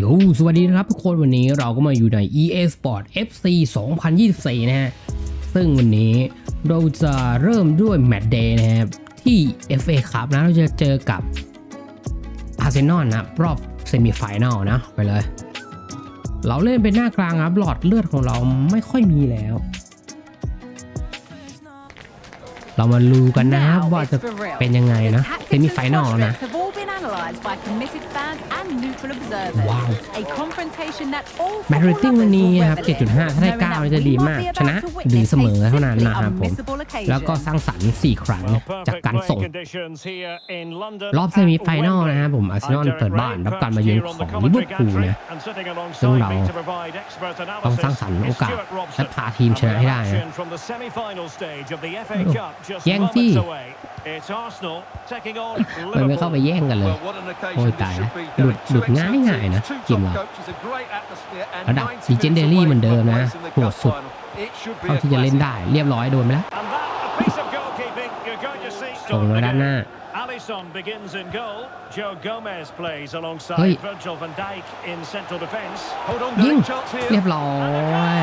โยสวัสดีนะครับทุกคนวันนี้เราก็มาอยู่ใน EA Sport FC 2024 นะฮะ ซึ่งวันนี้เราจะเริ่มด้วยแมตช์เดย์นะครับที่ FA ครับนะ เราจะเจอกับอาร์เซนอลนะรอบเซมิไฟแนลนะไปเลย เราเล่นเป็นหน้ากลางครับ หลอดเลือดของเราไม่ค่อยมีแล้ว เรามาดูกันนะครับว่าจะเป็นยังไงนะ เซมิไฟแนลแล้วนะ have all been analysed by committed fans and neutral observers. Wow. A confrontation that all แมตช์เรตติ้ง football วัน lovers นี้ will ครับ revel in, 7.5 ถ้าได้ knowing 9 that จะดี we มาก will be ชนะ about to หรือ witness เสมอ a เท่านั้น simply นะครับผม unmissable occasion. แล้วก็สร้างสรรค์ 4 ครั้งจากการส่งรรออบบเซเซมิมิไฟไฟแนแนลลนะนะคครัรับบผมผม อาอาร์ร์เซเซนนออลลเปิเปิดดบ้าบ้านนรัรับบกาการรมามาเยืเยืออนนขขอองงลิลิเวเวออร์ร์พูพูลลนะนะซึ่ซึ่งงเราเราต้องสร้างสรรค์โอกาสและพาทีมชนะให้ได้นะแย่งที่มันไม่เข้าไปแย่งกันเลย โอ้ยตายแล้วหลุดหลุดง่ายง่ายๆนะทีมเราระดับ Legendary เหมือนเดิมนะโหดสุดเท่าที่จะเล่นได้เรียบร้อยโดนไปแล้วส่งมาด้านหน้า Alisson begins in goal. Joe Gomez plays alongside Oi. Virgil van Dijk in central defence. ยิงเรียบร้อย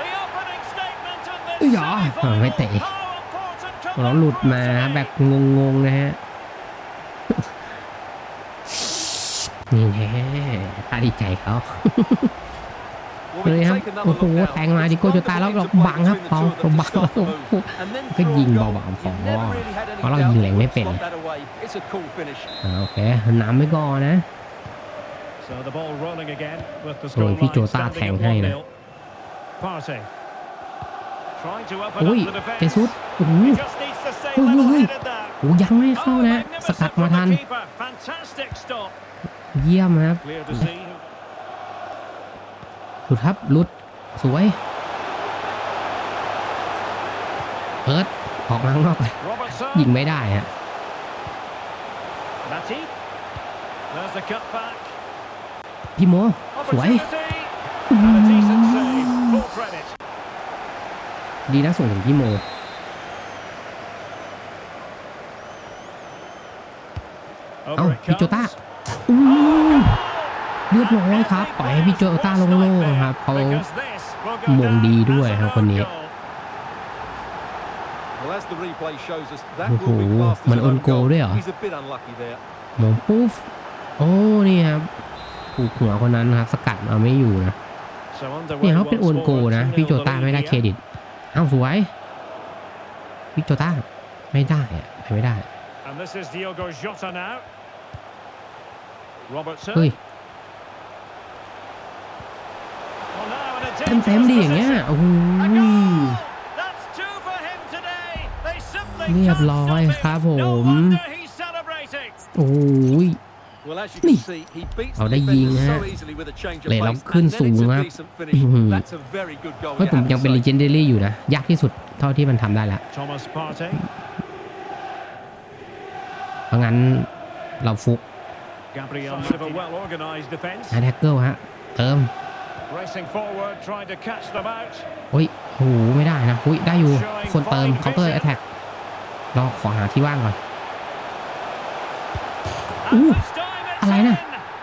The opening statement of เอ้ย this เหรอเออไม่เตะ semi-final. How important เราหลุดมาแบบงงๆนะฮะ นี่แน่ถ้าดีใจเขาเลยครับ โอ้โห แทงมาดิโก้จะตายแล้วเราบังครับเปาเราบังแล้วโอ้โหก็ยิงเบาๆพอเพราะเรายิงแรงไม่เป็นอ่าโอเคนำไม่ก่อนนะ So the ball rolling again with the โอ้ย scoreline พี่โจต้า standing แทง at ให้นะ 1-0. Partey. Trying to open โอ้ย up the เจ defence. สุดโอ้โห He just needs to stay Ui, ui, ui. level-headed there. โอ้ยังไม่เข้า Oh, นะ สกัด magnificent มา from ทัน the keeper. Fantastic stop. เยี่ยมครับ Clear to see. สุดครับลุดสวยเอิร์ดออกมาข้างนอกไป Robertson. ยิงไม่ได้ฮะ Matty. There's the cut back. พี่โมสวย Opportunity. And a decent save. Full credit. ดีนะส่งถึงพี่โม Over Oh, it พี่โจต้า comes. อู้เรียบร้อยครับ ปล่อยให้พี่โจต้าโล่งๆครับเขา Because this will go มง down ดี as ด้วย an ครับคนนี้ own goal. โอ้โหมันโอนโกลด้วยเหรอมองปุ๊บโอ้นี่ครับผูกหัวคนนั้นนะครับ สกัดมาไม่อยู่นะ So underway เนี่ยเขาเป็นโอน once โก more. นะ2-0พี่โจต้า the ไม่ได้ lead เคร here. ดิต เอ้าสวย พี่โจต้าไม่ได้อะไปไม่ได้ And this is Diogo Jota now. Robertson. เฮ้ย Well, now in a เต็มเต็มๆดิอย่างเงี้ย dangerous โอ้โห position. A goal! That's two for him today. They simply เรียบ can't ร้อย stop it. ครับผม No wonder he's celebrating. โอ้ย นี่เอาเอาได้ได้ยิยิงงนะนะฮะฮะเลเลยยเราเราขึ้ขึ้นนสูสูงงคครัรับบอื้อหือเฮ้ยผมยังเป็นเล legendary อยู่นะ ยากที่สุดเท่าที่มันทำได้ละ Thomas Partey. เพราะงั้นเราฟุก Gabriel Bit of a well-organised defence. นะแท็กเกิลฮะ เติม Racing forward, trying to catch them out. โอ้ยโอ้โหไม่ได้นะอุ้ยได้อยู่ คนเติมเคาน์เตอร์แอตแทกเราขอหาที่ว่างก่อน And Ooh. this time it's Alay na. in.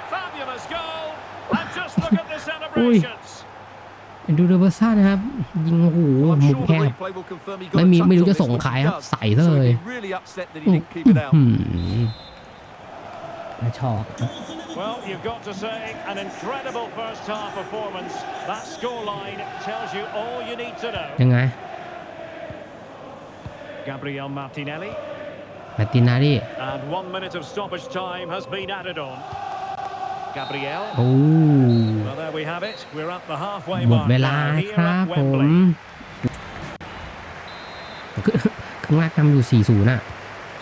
Fabulous goal. And just look at the celebrations. ดูเดอร์เบอร์ซ่านะครับ ยิงโอ้โหมุมแคบไม่มีไม่รู้จะส่งใครครับ ใส่ซะเลยอื้อหือน่าชอบ Well, you've got to say, an incredible first half performance. That scoreline tells you all you need to know. ยังไง Gabriel Martinelli. มาตินารี And one minute of stoppage time has been added on. Gabriel. โอ้ Well, there we have it. We're at the halfway หมด mark เวลา now ค here รับ at ผม Wembley. ครึ่งแรกนำอยู่ 4-0 น่ะ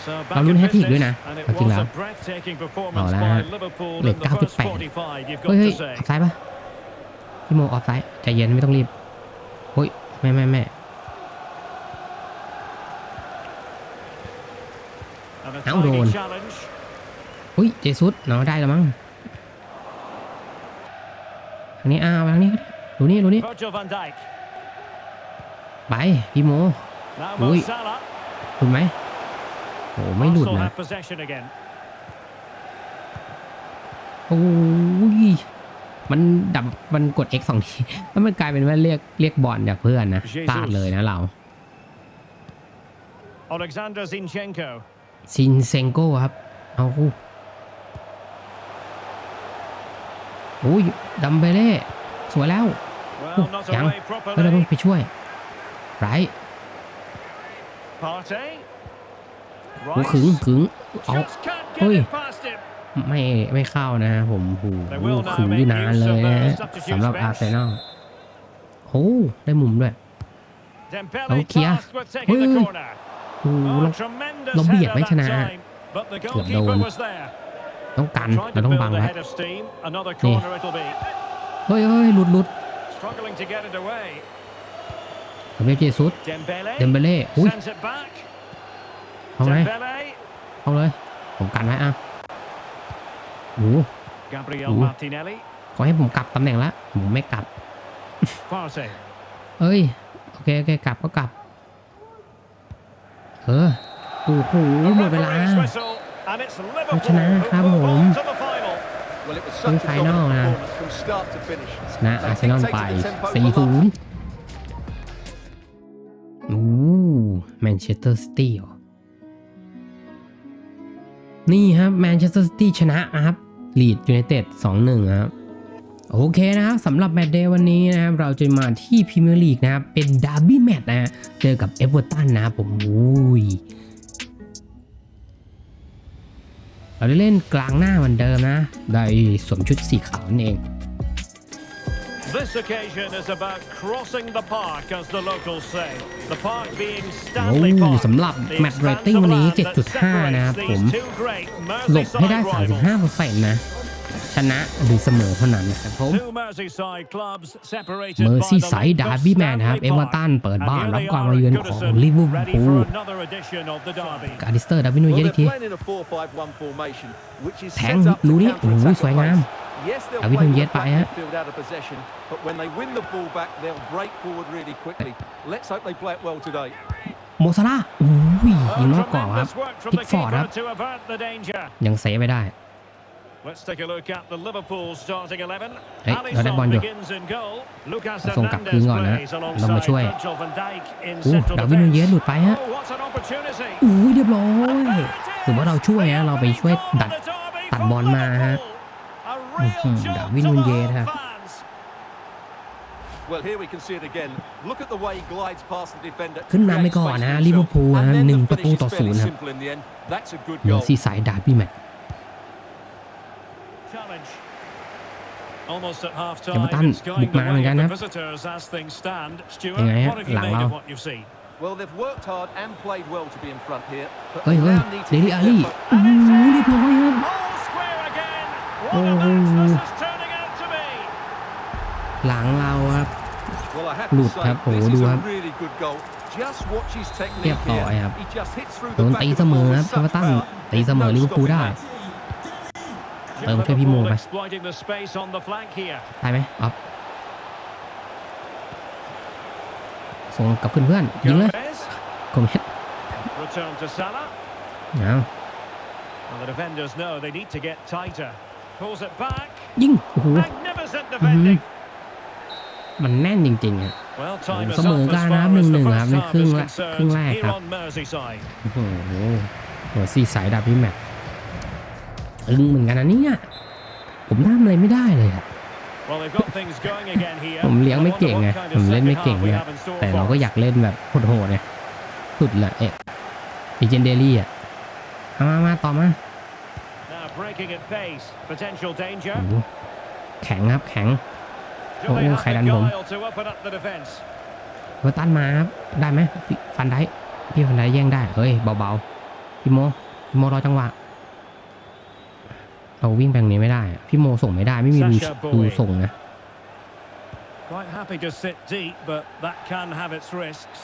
So back เราลุ้น in แฮตทริก business, ด้วยนะ and it จริง was แล้ว a breathtaking performance เอาละ by ฮะ Liverpool เหลือ in the first 98 45, you've เฮ้ย got เฮ้ย to say. ออฟไซด์ปะพี่โมออฟไซด์ใจเย็นไม่ต้องรีบ เฮ้ยแม่แม่แม่ And a Áo tiny đồn. challenge. เฮ้ยเจสุดเนาะได้แล้วมั้งทางนี้อ้าวทางนี้ก็ได้ดูนี่ดูนี่ Virgil van Dijk. ไปพี่โม Now Ui. Mo Salah. หลุดไหมโอ้ไม่หลุด Arsenal นะ have possession again. โอ้ยมันดับมันกด X สองทีแล้วมันกลายเป็นว่าเรียกเรียกบอลจากเพื่อนนะ Jesus พลาดเลยนะเรา Alexander Zinchenko. ซินเซงโก้ครับ เอาโอ้ยดัมเบเล่สวยแล้ว Well, not Young. away เฮ้ยเราต้อง properly. ไปช่วยไร Partey. โอ้ขึง Rice. ขึงเอา Just can't get Oi. it past him. ไม่ไม่เข้านะผมโอ้ They โห will now ขึงอยู่นานเลยนะ make use of the substitutes สำหรับ bench. อาร์เซนอลโอ้ได้มุมด้วย Dembele Đâu kìa. tasked with taking the Ui, ui. corner. โอ้โห Oh, เรา tremendous เราเบียด header ไม่ that ชนะ time, But the เกือบโด goalkeeper น was there. ต้องกัน Trying เรา to ต้องบัง build ไว้ ahead of steam. Another Nè. corner it'll be. เฮ้ยเฮ้ยหลุดหลุด Struggling to get it away. ผมเรียกเจซุส Dembele เดมเบเล่อุ้ย sends it back. เอาไง Dembele. เอาเลยผมกันไว้อะโอ้โห Gabriel Ủa. Martinelli. ขอให้ผมกลับตำแหน่งละผมไม่กลับ Partey. เอ้ยโอเคโอเคกลับก็กลับ เออโอ้โหหมดเวลาเราชนะครับผมเป็นไฟนอลนะชนะอาร์เซนอลไป4 0โอ้แมนเชสเตอร์ซิตี้นี่ครับแมนเชสเตอร์ซิตี้ชนะครับลีดยูไนเต็ด2-1ครับ โอเคนะครับสำหรับแมตช์เดย์วันนี้นะครับเราจะมาที่พรีเมียร์ลีกนะครับเป็นดาร์บี้แมตช์นะฮะเจอกับเอเวอร์ตันนะครับผมอุ้ยเราได้เล่นกลางหน้าเหมือนเดิมนะ ได้สวมชุดสีขาวนั่นเอง This occasion is about crossing the park, as the locals say. The park being โอ้ Stanley Park. สำหรับ The แมตช์เรตติ้ง expanse วัน of นี้ land that 7.5 นะครับ separates ผม these two great หลบให้ได้ Merseyside rivals. 35%นะ ชนะหรือเสมอเท่านั้นนะครับผม Two Merseyside clubs separated เมอร์ by ซี่ the ไซด์ length ดา of ร์บี้แมนครับ Stanley เอเวอร์ Park. ตันเปิด And บ้าน here รับ they การ are มา at เยือนของ Goodison, ลิเวอร์ ready พู for ล another edition of the derby. การดิสเตอร์ดาร์วินนูเย Well, อีกที they're playing in a 4-5-1 formation, which is Thắng, set up to Luni. counter-attack Ui, xoáy the ngang. pace. Yes, they'll David play Nunez the bại flat á. midfield out of possession, but when they win the ball back, they'll break forward really quickly. Let's hope they play it well today. โมซาร่าห์อุ้ย Oh, ยิงนอกกรอบครับ tremendous work from พิ the กฟอร์ดครับ keeper to avert the danger. ยังเซฟไม่ได้ Let's take a look at the Liverpool starting 11. เฮ้ยเราได้บอล Alisson อยู่ begins in goal. Lucas ส่งกลับคืน Hernandez ก่อนนะ plays เรามา alongside ช่วย Virgil van Dijk in อู้ central ดาร์วินนูเย defence. หลุดไปฮะ Oh, what an opportunity. อุ้ยเรียบร้อยถือว่าเราช่วยนะ เราไปช่วยดัด The derby ตัด from บอลมาฮะ Liverpool. A อื้อ real หือ jolt ดาร์วิน to นูเย all ครับ fans. Well, here we can see it again. Look at the way he glides past the defender. ขึ้นนำไปก่อนนะ creates ลิ space เวอ for ร์พูล himself. นะ And then หนึ่ง the ประตู finish ต่อ is ศู fairly นย์ครับ simple in the end. That's a good เมอ goal. ร์ซี่ไซด์ดาร์บี้แมตช์ Challenge. Almost at half เอเวอร์ตัน time. It's บุ going ก the มาเหมือน way กัน of นะ the visitors as things stand. Stuart, ยังไงฮะ what have you หลัง made เรา of what you've seen? Well, they've worked hard and played well to be in front here. But เฮ้ย they เฮ้ย now need to เดลิ keep อา their รี่ fo- โอ้โหเรียบร้อยครับ All square again. What Oh. a match this is turning out to be. หลังเราครับ Well, I have หลุ to ด say, ครับโอ้โห this ดู is ครั a บ really good goal. Just watch his เรีย technique บร้อย here. ครับ He just hits through โด the น back ตี of เส the มอ ball ครั with บเอเวอ such ร์ตัน power. ตีเสมอ There's ลิ no เวอร์พูล stopping ได้ that. เติมช่วยพี่โมไป exploiting the space on the flank here. ได้ไหมออฟส่งกลับขึ้นเพื่อนยิงเลย Gomez. คมเฮ็ด Return to Salah. เอา And the defenders know they need to get tighter. Pulls it back. ยิงโอ้โห Magnificent defending. มันแน่นจริงๆอะ Well, time is เสมอ up กัน as นะครับ far as the 1-1 first ครับใน half ครึ่ง is ละครึ่ง concerned แรก here ครับ on Merseyside. โอ้โหหัวซีสายดาบพี่แม็ก อึ้งเหมือนกันนะเนี่ยผมทำอะไรไม่ได้เลยอะ Well, they've got things going again here. ผมเลี้ยงไม่เก่งไง I wonder what kind ผม of เล่นไม่ second เก่ง half we เนี่ย have in store แต่ for เราก็ us. อยากเล่นแบบโหดๆไงสุดละเอ๊ะดิเจนเดลี่อะเอามามาต่อมา Now breaking at pace. Potential โอ้ danger. โหแข็งครับแข็ง Do Oh, they have ใครดั the นผม guile to open up the defence? เวอร์ตันมาครับได้ไหมพี่ฟันได้พี่ฟันได้แย่งได้เฮ้ยเบาๆพี่โมพี่โมรอจังหวะ เราวิ่งแบงนี้ไม่ได้อะพี่โมส่งไม่ได้ไม่มีรู Sacha Boey รูส่งนะ Quite happy to sit deep, but that can have its risks.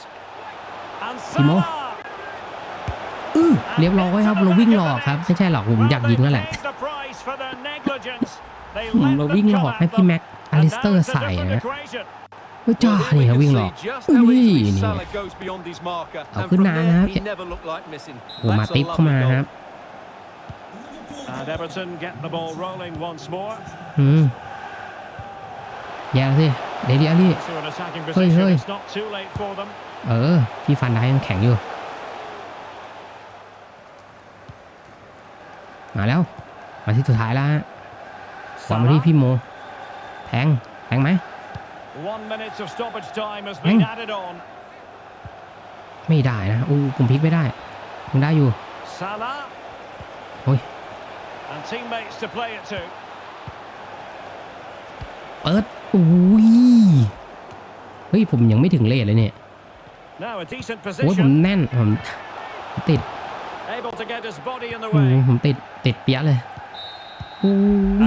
And Timo. Salah! อื้อเรียบร้อยครับ เราวิ่งหลอกครับ ไม่ใช่หรอกผมอยากยิงนั่นแหละ Well, they've paid the price for their negligence. They อืม let เรา them วิ่งหล come อกให้ at พี่ them. แม็กอ And ลิสเตอ now ร์ it's a ใส่ different นะ equation. เฮ้ยจ้า Well, here นี่ we ครับ can วิ่งหลอก see just อุ้ how ย easily นี่ Salah goes beyond his marker. Ở And cứ from nã there, nè. he never looked like missing. โอ้มา That's a ติ๊บเข้า lovely มา goal. ครับ And Everton get the ball rolling once more. อืมแย่แล้วสิเดลิอารี่ To an attacking Hơi, position, hơi. it's not too late for them. เออ พี่ฟันได้ยังแข็งอยู่ มาแล้ว มาที่สุดท้ายแล้วฮะบอลมาที่ Salah. พี่โม แทง แทงไหม One minute of stoppage time has Anh. been added on. ไม่ได้นะอู้ผมพลิกไม่ได้ยังได้อยู่ Salah. Ôi. And teammates to play it to. เปิดอุ้ยเฮ้ย ผมยังไม่ถึงเลทเลยเนี่ย Now a decent โอ้ยผม position. แน่นผมติด Able to get his body in the อืม way. ผมติดติดเปียะเลยอู้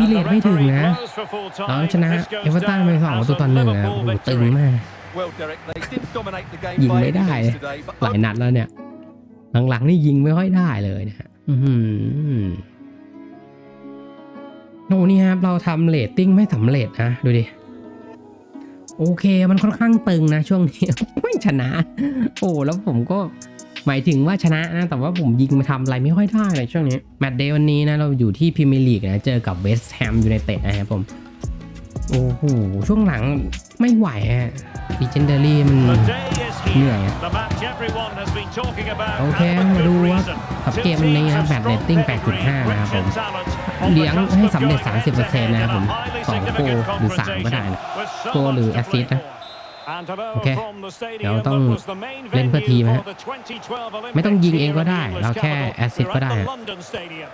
ย And เล the ทไม่ถึง referee นะ blows for full เรา time. ชนะ This goes เอเวอร์ตัน down ไปสองประตู as ต่อ a หนึ่งอะ Liverpool โอ้โหตึง victory. มาก Well, Derek, they didn't dominate the game ยิง by ไม่ any ได้ means today, but หลายนัดแล้วเนี่ย หลังๆนี่ยิงไม่ค่อยได้เลยนะฮะอื้อหือ โน่นี่ครับเราทำเลตติ้งไม่สำเร็จนะดูดิโอเคมันค่อนข้างตึงนะช่วงนี้ไม่ชนะ โอ้แล้วผมก็หมายถึงว่าชนะนะ แต่ว่าผมยิงมาทำอะไรไม่ค่อยได้ในช่วงนี้ แมตช์เดย์วันนี้นะ เราอยู่ที่พรีเมียร์ลีกนะ เจอกับเวสต์แฮมยูไนเต็ดนะครับผม โอ้โห ช่วงหลังไม่ไหวฮะดิเจนเดอรี่มัน The day is เหนื่อย here. อะ The match everyone has been talking about. โอเค and with มาดู good ว่า reason. กับ Two เกมวันนี้ teams นะ of แบตเรต strong ติ้ง pedigree, 8.5 นะครับผม rich in talent, on the เลี้ยง cusp ให้ of สำเร็จ going 30%นะครับผม head-to-head in a สอง highly โกล significant หรือสามก็ได้นะ confrontation with so โกลหรือ much แอ to สซิส play นะ for. And to know โอเค from the stadium เดี๋ยวต้อง that was the main เล่นเพื่อ venue ทีม for ฮะ the 2012ไม่ต้องยิงเองก็ Olympics ได้ here in the เรา English แค่ capital. แอสซิส We're ก็ at ได้ the อะ London Stadium.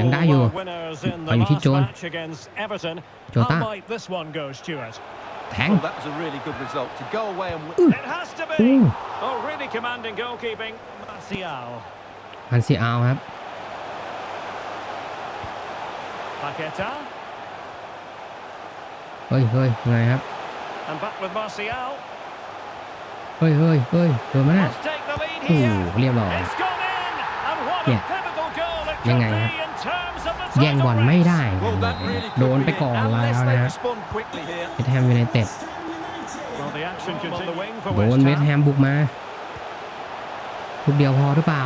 ยังได้อยู่ Liverpool were winners in เอา the อยู่ที่ last โจน match against Everton. โจต้า How might this one go, Stuart? แทง well, that was a really good result. To go away and win. It has to อู้ be. Oh, really commanding goalkeeping. Martial. มันซีอาครับ Paqueta. เฮ้ยเฮ้ยไงครับ And back with Martial. เฮ้ยเฮ้ยเฮ้ยโดนไหมน่ะ Let's take the lead โอ้ here. เรียบร้อย It's gone in. ยัง could ไง be ครับ in terms of the แย่งบอล title ไม่ race. ได้ Well, that really โด could น be ไป it, ก่อนแล้ว unless นะ they ฮะ respond quickly here. เวสต์แฮมยูไนเต็ด Well, the action continues. on the wing for โดน West เวสต์แฮ Ham. มบุกมาลูกเดียวพอหรือเปล่า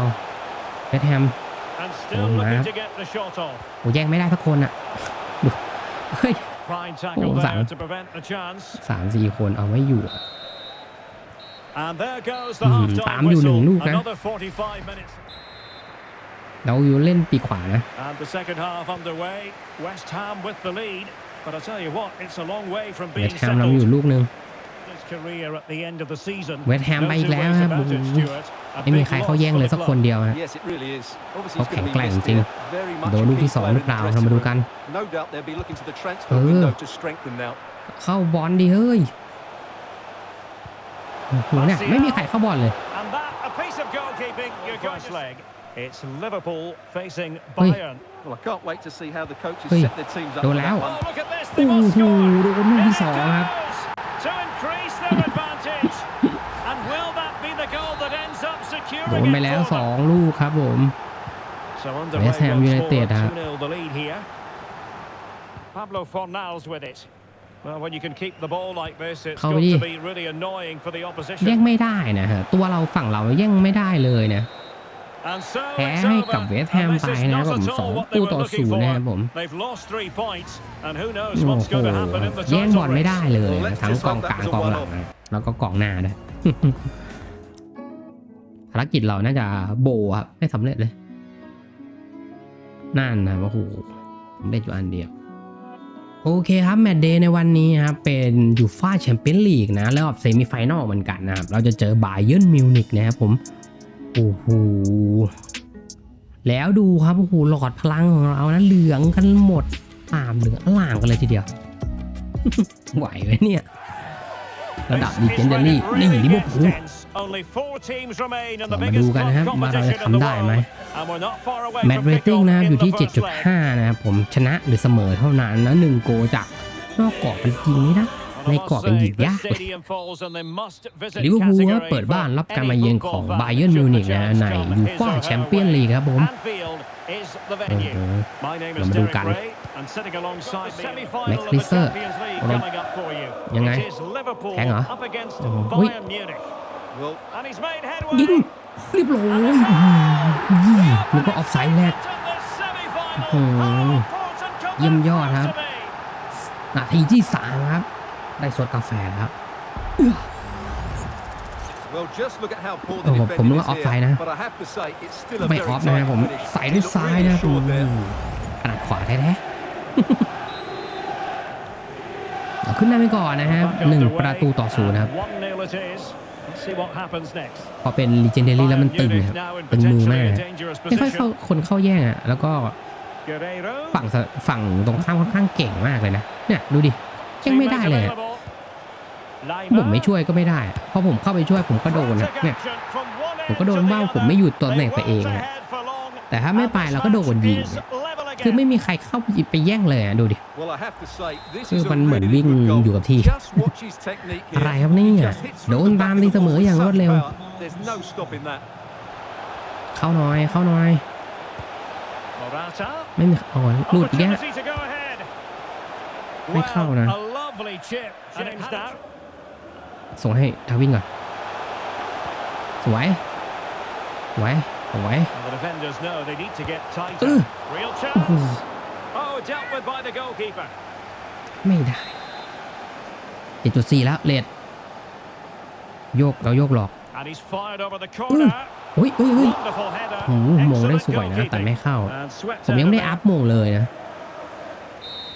เวสต์แฮม And still Oh, looking man. to get the shot off. โอ้แย่งไม่ได้สักคนอะดูเฮ้ย Fine tackle Oh, there Zhang. to prevent the chance. สามสี่คนเอาไม่อยู่อะ And there goes the อืม half-time ตามอยู่หนึ่ง whistle. ลูกนะ Another 45 minutes. เราอยู่เล่นปีกขวานะ And the second half underway. West Ham with the lead. But I tell you what, it's a long way from เว being สต์แฮมนำอยู่ settled. ลูกหนึ่ง His career at the end of the season. เวสต์แฮม No ไปอีก two แล้ว ways ครับ about โอ้ it, โห Stuart. A ไม่มี big ใครเขา loss แย่ง for เลย the สัก club. คนเดียวฮะ Yes, it really is. Obviously, เขา he's แข็ง going to แก be ร่ง missed จริง here. Very much โดน a ลูก key ที่สอง player ห in รือเป the ล่า dressing เรามาดู room. กัน No doubt they'll be looking to the transfer Ừ. window to strengthen now. เข้าบอลดีเฮ้ยโอ้โหเนี่ยไม่มีใครเข้าบอลเลย And that, a piece of goalkeeping, your first leg. It's Liverpool facing Ui. Bayern. Well, I can't wait to see how the coaches Ui. set their teams up Đồ for láo. that Oh, one. look at this. โอ้ They must โห score. โดนลูก In ที่ it สองครับ goes to increase their advantage. And will that be the goal that ends up โด securing นไป it แล้ว for สอ them? งลูกครับผม So underway West Ham once United, more, huh? 2-0 the lead here. Pablo Fornals with it. Well, when you can keep the ball like this, it's Không got đi. to be really annoying for the แย่ง opposition. ไม่ได้นะฮะตัวเราฝั่งเราแย่งไม่ได้เลยนะ And so แพ้ it's ให้ over. กับเวสต์แฮม And this ไป is นะ not ผม at สอง all what ตู้ they ต่อ were ศู looking นย์นะครับผ for. ม They've lost three points, and who knows โอ้ what's โห going to happen in the แย่งบอ title ลไม่ race. ได้เลย Well, นะ let's ทั้ง just กอง hope กลาง that was a กองหลัง one-off. นะแล้วก็กองหน้าด้วยภารกิจเราน่าจะโบครับไม่สำเร็จเลยนั่นนะโอ้โหสำเร็จอยู่อันเดียวโอเคครับแมตช์เดย์ในวันนี้ครับเป็นยูฟ่าแชมเปี้ยนลีกนะแล้วแบบเซมิไฟแนลเหมือนกันนะครับเราจะเจอบาเยิร์นมิวนิกนะครับผมโอ้โหแล้วดูครับโอ้โหหลอดพลังของเรานะเหลืองกันหมดตามเหลืองอล่ามกันเลยทีเดียว ไหวไหมเนี่ยระดับดีเจนเดอรี่นี่ลิเวอร์พูลมาดูกันนะครับว่าเราจะทำได้ไหมแมตช์เรตติ้งนะครับอยู่ที่ 7.5 นะครับผมชนะหรือเสมอเท่านั้นนะหนึ่งโกจากนอกกรอบมันยิงไม่ได้ ใน I กรอบ must มัน say, ยิง this ยากเลย stadium falls and they must visit ลิเวอร์พูล category เปิดบ้าน for รับการ any มาเยือนของ football บาเยิร์น fan มิว should นิก the นะ chance ใน come ยู his ฟ่า or her แชมเปี้ยน way. ลีกครับผม Anfield is the โอ้ venue. โห My name เรา is มาดู Derek กัน Ray, and sitting alongside me, semi-final of the McAllister Champions League เอา coming up for you. ยังไง It is Liverpool แทงเหรอ up against โอ้โหอุ๊ย Bayern Munich. Well, And he's made ยิง headway. เรียบร้อยอืมแล้วก็ออฟไซด์แรก To the semi-final. โอ้โห How important could เยี่ยม that ยอด prove ครับ to be? นาทีที่สามครับ ได้สดกาแฟแล้วครับ Well, just look at how poor โอ้ the โหผมนึก defending ว่า is ออฟไซด์ here. นะ But I have to say, it's still a ไม่ very ออฟนะ tight ผม finish. ใส่ He ด้วย looked ซ้าย really นะ sure there. ขนาดขวาแท้ๆเอาขึ้นนำไปก่อนนะครับ Back หนึ่ง underway, ประตูต่อศูนย์นะครับ and 1-0 it is. Let's see what happens next. พอเป็นลีเจนเดอรี่แล้วมันตึง Bayern ครับ Munich now in ตึงมือมาก potentially ค a รับ dangerous ไม่ค่อยเข้า position. คนเข้าแย่งอะแล้วก็ Guerreiro. ฝั่งสฝั่งตรงข้ามค่อนข้างเก่งมากเลยนะเนี่ยดูดิยังไม่ได้เลยอะ Teammates available. ผมไม่ช่วยก็ไม่ได้อะเพราะผมเข้าไปช่วยผมก็โดนนะ Frantic เนี่ย action from one ผมก็โดน end to the ว่าวผม other. ไม่อยู่ตัวตำแหน่ง They ตัวเอง weren't อะ ahead for long. แต่ถ้าไม่ไปเราก็โดนยิง Is เนี่ย level again. คือไม่มีใครเข้าไปแย่งเลยอะดูดิ Well, I have to say, this คือ is a มันเหมือน really วิ่ง good goal. อยู่กับที่ Just watch his technique อะไร here. ครับเนี่ย He just hits โด through น the ตาม back ตี of เส the มอ ball อย่าง with รวด such เร็ว power. There's no stopping that. เข้าหน่อยเข้าหน่อย Morata. ไม่มีเอาก่อนหลุดอีกแล้ว Opportunity to go ahead. ไม่เข้านะ Well, a lovely chip. James now. ส่งให้ดาวินก่อน สวย สวย สวย And the defenders know they need to get Uh. tighter. Real chance. Oh, dealt with by the goalkeeper. ไม่ได้เจ็ดจุดสี่แล้วเลดโยกเราโยกหลอก And he's fired over the corner. อุ้ยอุ้ยอุ้ย Wonderful header. โอ้โหมงได้ Excellent สวยนะแต่ไม่ goalkeeping. เข้า And swept ผมยังไม่ได้ out อั of พโมงเลยนะ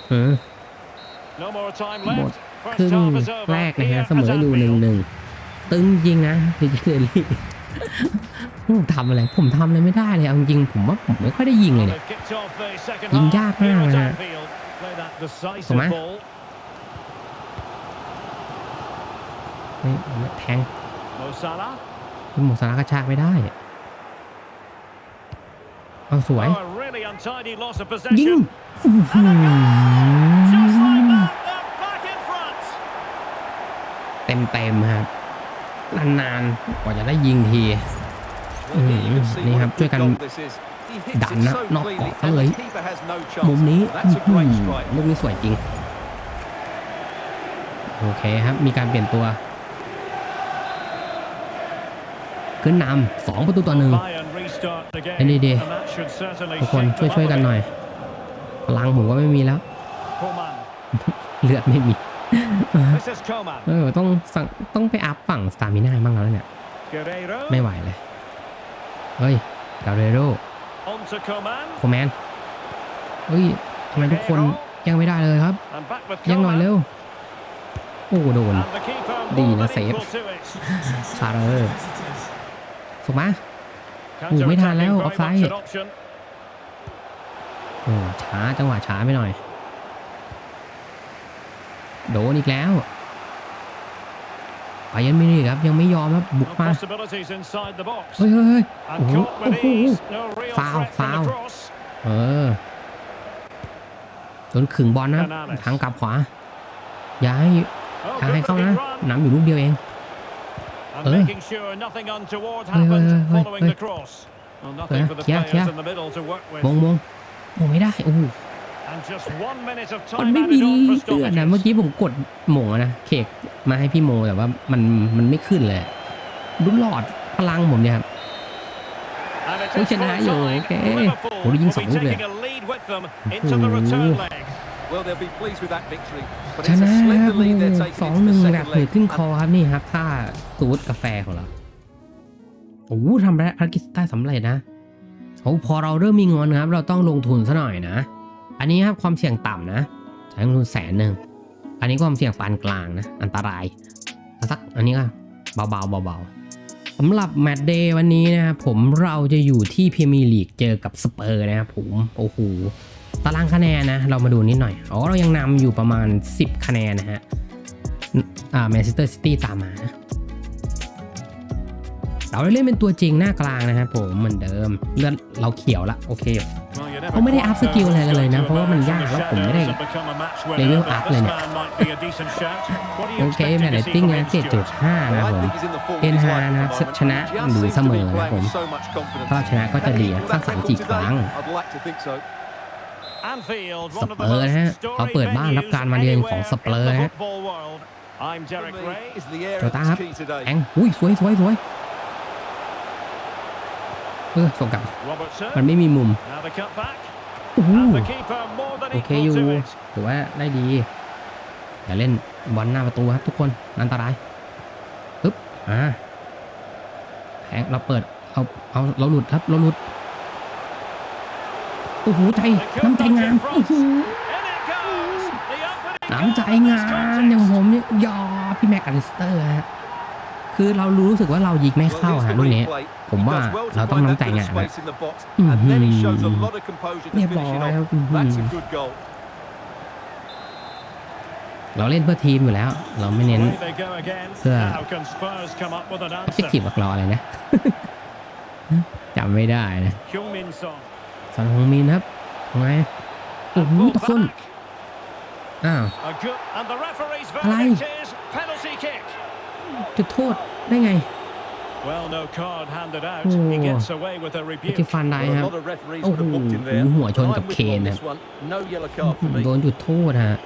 เออ there. No more time หมด left. ครึ่ First ง half is over. แรกนะฮะ Here เสมอ at อยู่หนึ่ง Anfield. หนึ่งตึงจริงนะดิจิเทอรี่ผมทำอะไร ผมทำอะไรไม่ได้เลยเอาจริงๆผมว่าผมไม่ค่อยได้ยิงเลยเนี่ย They've kicked off the second ยิง half ยาก here มาก at นะฮะ Anfield. Play that decisive ถูกไหม ball. เฮ้ยแทง Mo Salah. หมวกสาระกระชากไม่ได้เอาสวย Oh, a really untidy loss of ยิง possession. อื้อหือ Just like that, they're back in front. เต็มเต็มๆครับนานๆกว่าจะได้ยิงที Well, here you can see Ni what a hap good ช่วยกัน goal this is. He hits ดัน it นะ so นอกกรอบ cleanly ซะ and เลย the keeper has no chance. มุมนี้ That's a great อื้อ strike. ลูกนี้สวยจริง โอเคครับ มีการเปลี่ยนตัว ขึ้นนำสองประตูต่อหนึ่ง Bayern restart the game. เล่นดี And that should certainly ทุกคน shake ช่วย them ช่วย up กัน a หน่อย bit. พลังผมก็ไม่มีแล้ว Coman. เลือดไม่มี This is Coman. เออต้องสั่งต้องไปอัพฝั่งสตามิน่าบ้างแล้วเนี่ย Guerreiro. ไม่ไหวเลย เฮ้ยกาเรโร On to Coman. โคแมนเฮ้ยทำไมทุกคนยังไม่ได้เลยครับ And back with ยังหน่อย Coman. เร็ว โอ้โดน And the keeper Đi more nó than xẹp. equal to it. คาร์เรอร์ส่งมา Ủa, mới tha léo, Counter-attacking, very offside. much an option. โอ้ช้าจังหวะช้าไปหน่อย โดนอีกแล้วไปยันมินิครับยังไม่ยอมครับบุก No มา possibilities inside the box. เฮ้ยเฮ้ยเฮ้ย And โอ้โห caught โอ้ with โห ease. No real Foul, threat from foul. the cross. เออโดนขึงบอลนะครับ Canales ทางกลับขวา อย่าให้ Oh, อย่าให้ good เข้านะ looking run. น้ำอยู่ลูกเดียวเอง And Ờ. making sure nothing untoward Ơi, ơi, happened ơi, ơi, following ơi. the cross. Well, nothing Ờ, for the kìa, players kìa. in the middle to work with. มงมงมงไม่ได้โอ้ โห And just one minute of มัน time ไม่ added มี on for เตือนนะเมื่อ stoppages. กี้ผมกดหมงอะนะเคกมาให้พี่โมแต่ว่ามันมันไม่ขึ้นเลยดูหลอดพลังผมเนี่ยครับ And it Ôi, is chân full hái rồi, time. ok. Liverpool Ủa, đi will dính be sổng luôn kìa. taking a lead with them into the Ủa. return leg. Well, they'll be pleased with that victory. But ช it's นะ a ครับ slender lead they're taking สอง into หนึ่ง the แบบ second เหนือ leg. ขึ้นคอครับนี่ครับถ้าสูตรกาแฟของเราโอ้โหทำภารกิจได้สำเร็จนะโอ้พอเราเริ่มมีเงินครับ เราต้องลงทุนซะหน่อยนะ อันนี้ครับความเสี่ยงต่ำนะใช้ลงทุนแสนหนึ่งอันนี้ความเสี่ยงปานกลางนะ อันตรายสักอันนี้ก็เบาๆเบาๆสำหรับแมตช์เดย์วันนี้นะครับผมเราจะอยู่ที่พรีเมียร์ลีกเจอกับสเปอร์นะครับผมโอ้โหตารางคะแนนนะ เรามาดูนิดหน่อยอ๋อเรายังนำอยู่ประมาณ 10 คะแนนนะฮะอ่าแมนเชสเตอร์ซิตี้ตามมานะ เราได้เล่นเป็นตัวจริงหน้ากลางนะครับผมเหมือนเดิมเลือดเราเขียวละโอเคเขาไม่ได้อัพสกิลอะไรกันเลยนะ เพราะว่ามันยากแล้วผมไม่ได้เลเวลอัพเลยเนี่ยโอเคแมตติ้งนะ7.5 นะผมเอ็นฮานะชนะหรือเสมอนะผมถ้าชนะก็จะดีสักสามสี่ครั้งสเปอร์นะฮะเขาเปิดบ้านรับการมาเยือนของสเปอร์นะฮะโจต้าครับแองอุ้ยสวยสวยสวย เออส่งกลับ Robertson. มันไม่มีมุม Now the cut back. โอ้โห And the keeper more than โอเค equal อยู่ to it. ถือว่าได้ดีอย่าเล่นบอลหน้าประตูครับทุกคนอันตรายปึ๊บอ่าแทงเราเปิดเอาเอาเราหลุดครับเราหลุดโอ้โหใจน้ำใจงามโอ้โห In it goes. The opening น้ำใจ goal งา is มอย่าง contest. ผมเนี่ยยอพี่แม็กอลิสเตอร์ฮะ คือเรารู้สึกว่าเรายิงไม่ Well, เข้า here's ฮะ the ลูกนี้ replay. ผม He ว่า does well to เราต้อง find น้ำ that ใจ bit of งามนะ space in the box, อื้อ and หื then อ he shows a lot of composure to เรียบ finish ร้อย it ครับ off. อื้อหือ That's a good goal. เราเล่นเพื่อทีมอยู่แล้ว เราไม่เน้น Away they go again. Yeah. Now can Spurs come up with an จะ answer? ขีบอักรออะไรนะจำไม่ได้นะ Kyung Min Song. สันฮงมินครับไงโอ้โห Pulled ตะคน back. อ้าว A good, and the จุดโทษได้ไง Well, no card handed out. Oh. He gets away with a ไอ้ที่ rebuke. ฟันได้ Well, ค a รับ lot of referees โอ้ would โห have booked him there. หัวชน But กับ I'm with เคน him on นะ this one. No yellow card for me. โดนจุดโทษฮะ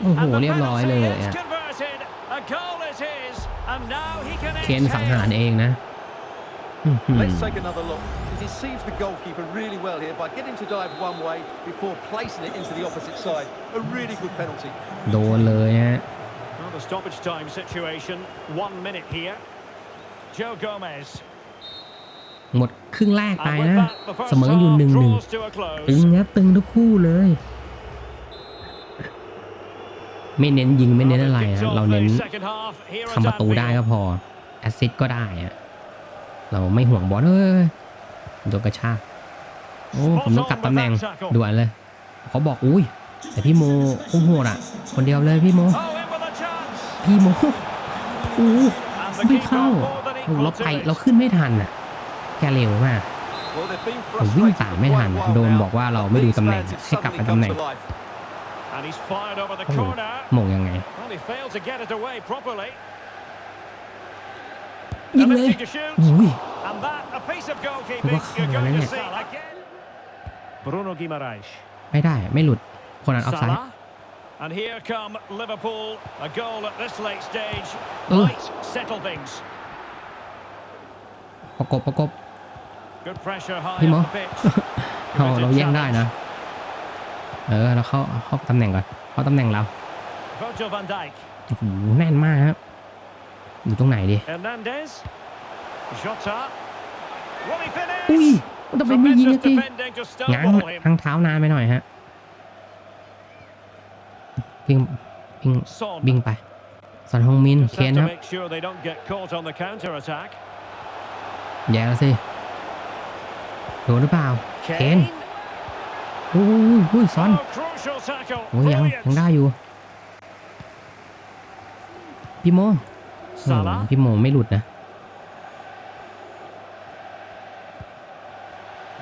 โอ้โห And the เรียบร้อยเลย penalty is อะ converted. A goal is his, and now he can เคนสังหาร exhale. เองนะอื้อหือ Let's take another look. He deceives the goalkeeper really well here by getting to dive one way before placing it into the opposite side. A really good penalty. โดนเลยฮะ Well, the stoppage time situation. One minute here. Joe Gomez. หมดครึ่งแรกไป And with นะ that, the เส first มออยู่หนึ่ง half หนึ่ง draws to a ตึง close. ครับตึงทุกคู่เลย ไม่เน้นยิงไม่เน้นอะไร Kicked นะ off เรา the เน้น second half here at ทำประตูได้ก็ Anfield. พอ แอสซิสต์ก็ได้อะเราไม่ห่วงบอลเอ้ยโดนกระชากโอ้ผมต้องกลับตำแหน่งด่วนเลย เขาบอกอุ้ยแต่พี่โมคงโหดอะ คนเดียวเลยพี่โม พี่โมอู้ And the ไม่ keeper เข้า more than โอ้ equal เราไป to it. เราขึ้นไม่ทันอะแกเร็วมาก Well, they've been ผมวิ่ง frustrated ตาม for ไม่ทัน quite a while โดน now. บอกว่าเราไม่ดู These ตำแหน่ง fans have ให้กลับไป suddenly ตำ come แหน่ง to life. And he's fired over the โอ้โห corner. หม่งยังไง Well, he failed to get it away properly. ยิงเลย Lifting to shoot. โอ้ย And that, a piece of goalkeeping Wah, you're going ano to yan? see again. Bruno Guimaraes. ไม่ได้ไม่หลุดคนนั้นออฟไซด์ Salah. And here come Liverpool. A goal at this late stage Oh. might settle things. ประกบประกบ Good pressure high Hey, on Mo. the pitch. เราเราแย่งได้นะ เออเราเข้าเข้าตำแหน่งก่อนเข้าตำแหน่งเรา Virgil van Dijk. โอ้โหแน่นมากครับอยู่ตรงไหนดี Hernandez. Jota. Will he finish? อุ้ยมันต้องเป็นไม่ยิง Tremendous นะที defending to ง้าง stonewall him. ทางเท้านานไปหน่อยฮะ วิ่งวิ่ง Son. วิ่งไปสันฮงมิน Just เคน have ค to รับ make sure they don't get caught on the counter attack. แย่แล้วสิโดนหรือเปล่าเคน Kane. โอ้ยโอ้ยซ้อน Oh, crucial tackle. โอ้ยยัง Brilliant. ยังได้อยู่พี่โมโอ้ Salah. พี่โมไม่หลุดนะ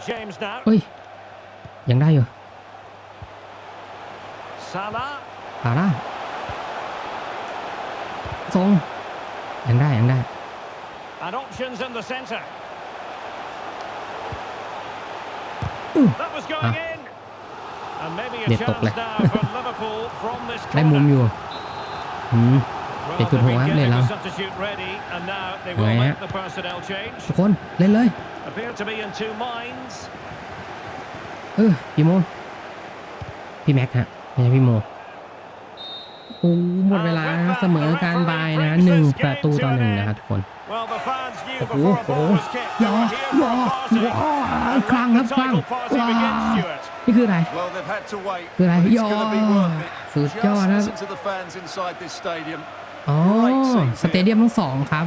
James now. เฮ้ยยังได้อยู่ Salah. ฟาร่าทรงยังได้ยังได้ And options in the centre. Ooh. That was going Ah. in. And maybe a Liệt tục chance này. now for Liverpool from this ได้มุม corner. อยู่อืม Well, Liệt tục they've hổ been áp getting lên the nào. substitute ready, and now they will Này á. make the personnel change. ทุกคนเล่นเลย Appear to be in two minds. เออพี่โมพี่แม็กฮะไม่ใช่พี่โม โอ้หมดเวลาเสมอการบายนะหนึ่งประตูต่อหนึ่งนะครับทุกคน Well, the fans knew โอ้โห before a โอ้โห ball was kicked. ย They อ were here ย for อ a party. ยอ And ครั้ง when ครับ the ครั้ง title party ว้า begins, Stuart. นี่คืออะไร Well, they've had to wait. คืออะไร but it's ยอ gonna be worth it. สุดยอด Just นะ listen to the fans inside this stadium. อ๋อสเตเดียมทั้งสองครับ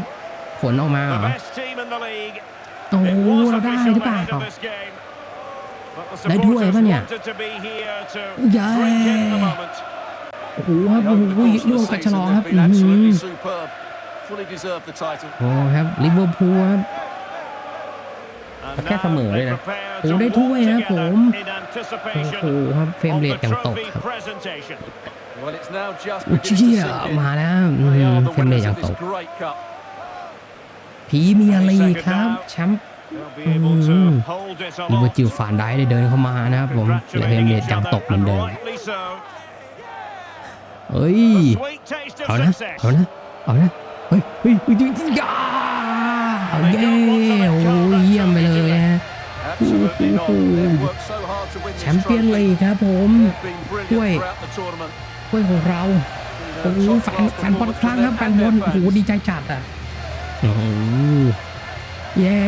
ผลออกมาเหร The อ best team in the league. โอ้ It was เราได้ห official รือเปล่า ahead of this game. But the ได้ถ้วย supporters ปะเนี่ย wanted to อ้โหครับ And โอ้ over โห the course of ร่ว the มกันฉล season, องครับ they've อื been อหือ absolutely superb. Fully deserved the title. โอ้ครับลิเวอร์พูลครับ And แค่เสม now อเลย they นะ prepare โอ้ to ได้ walk ถ้วยนะผม together in โอ้ anticipation โหครับเฟรม of เร the ทยังตก trophy ครับ presentation. Well, it's now just อุย beginning เชี่ย to sink in. มาแล้วอื They ม are the เฟรมเรท winners ยัง of ต this ก great cup. พรีเมียร์ลีกครับแชมป์ They'll be able to Mm. hold it ลิเวอ aloft. ร์จิลฟานได้ได้เดินเข้ามานะครับผมและเฟรม Congratulating เรท each ยังต other, กเหมือน and เดิม rightly so. เอ้ย The sweet taste เอา of นะ success. เอานะ เอานะ เฮ้ยเฮ้ยเฮ้ยยาเย้โอ้ยเยี่ยมไปเลยนะ Absolutely not. Ooh. They've worked so hard to win แช this มเปี้ยน trophy. ลีกครับผม They've been brilliant Wait. throughout the tournament. ถ้วยของเราโอ้โหแฟนแฟนบอลครั้งครับแฟนบอลโอ้โหดีใจจัดอะโอ้โหเย้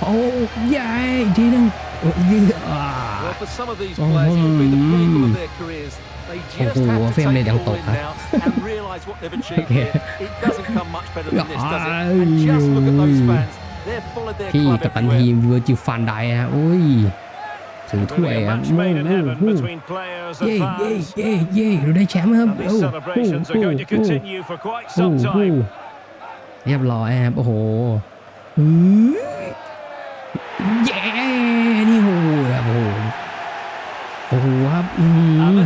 โอ้เย้อีกทีหนึงโอ้ยอ่า Well, for some of these Oh, players, it will be the pinnacle mm. of their careers. They just Oh, have to phim này take it đang all tụt in hả? now and realise what they've achieved Okay. here. It doesn't come much better than this, does it? Ai, And just look at those ui. fans. They've followed their พี่ club กับตันที everywhere. มเวอร์จิฟันไดฮะอุ้ยถือถ้วย Really a ครับ match โอ้ made in โห heaven โอ้โห between players เย้ and เย้ fans. เย้เย้เราได้แชมป์ครับ And โอ้ these โห celebrations โอ้ are โห going to continue for quite โอ้ some โห time. เรียบร้อยครับโอ้โหอื้อเย้นี่โอ้โหครับโอ้โหโอ้โหครับอืม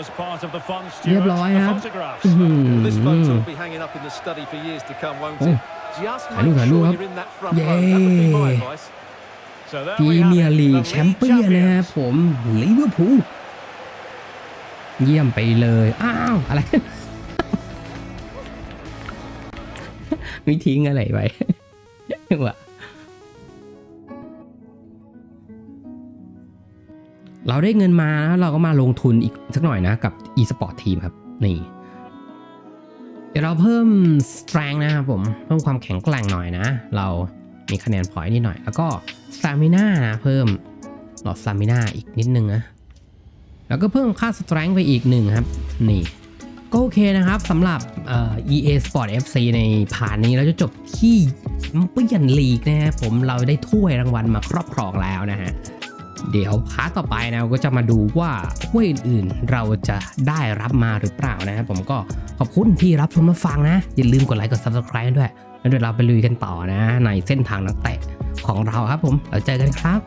And this is always part of the fun, เรียบ Stuart. ร้อย The ครับ photographs. อื้อหือ Well, this photo will be hanging up in the study for years to come, won't Oh. it? Just ถ่ายรู make ปถ่ายรูป sure ครับ you're in that front row. That would be my Yay. advice. So there พรี we have เมียร์ it, ลี the กแชมเปี้ยน league นะครับ champions. ผมลิเวอร์พูลเยี่ยมไปเลย อ้าว อะไร ไม่ทิ้งอะไรไปวะ เราได้เงินมาแล้วเราก็มาลงทุนอีกสักหน่อยนะกับ e-sport team ครับนี่เดี๋ยวเราเพิ่ม strength นะครับผม เพิ่มความแข็งแกร่งหน่อยนะ เรามีคะแนนพอยต์นิดหน่อย แล้วก็ stamina นะเพิ่มหลอด stamina อีกนิดนึงนะแล้วก็เพิ่มค่า strength ไปอีกหนึ่งครับ นี่ก็โอเคนะครับสำหรับ EA Sport FC ในผ่านนี้เราจะจบที่เปียนลีกนะครับผมเราได้ถ้วยรางวัลมาครอบครองแล้วนะฮะ เดี๋ยวพาร์ทต่อไปนะก็จะมาดูว่าห้วยอื่นๆเราจะได้รับมาหรือเปล่านะครับผมก็ขอบคุณที่รับชมมาฟังนะ อย่าลืมกดไลค์กด Subscribe ด้วย แล้วเดี๋ยวเราไปลุยกันต่อนะ ในเส้นทางนักเตะของเราครับผมเราเจอกันครับ